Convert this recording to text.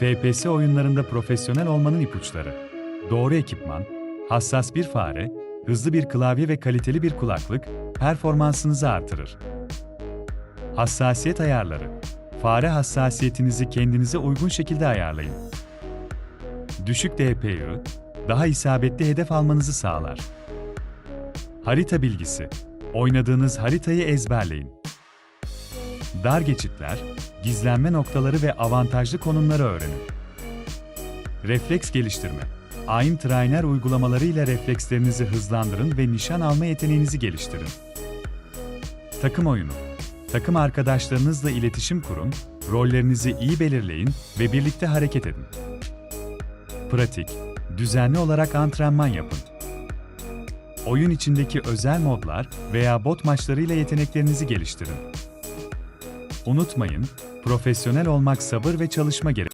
FPS oyunlarında profesyonel olmanın ipuçları. Doğru ekipman, hassas bir fare, hızlı bir klavye ve kaliteli bir kulaklık performansınızı artırır. Hassasiyet ayarları. Fare hassasiyetinizi kendinize uygun şekilde ayarlayın. Düşük DPI, daha isabetli hedef almanızı sağlar. Harita bilgisi. Oynadığınız haritayı ezberleyin. Dar geçitler, gizlenme noktaları ve avantajlı konumları öğrenin. Refleks geliştirme. Aim Trainer uygulamaları ile reflekslerinizi hızlandırın ve nişan alma yeteneğinizi geliştirin. Takım oyunu. Takım arkadaşlarınızla iletişim kurun, rollerinizi iyi belirleyin ve birlikte hareket edin. Pratik. Düzenli olarak antrenman yapın. Oyun içindeki özel modlar veya bot maçlarıyla yeteneklerinizi geliştirin. Unutmayın, profesyonel olmak sabır ve çalışma gerektirir.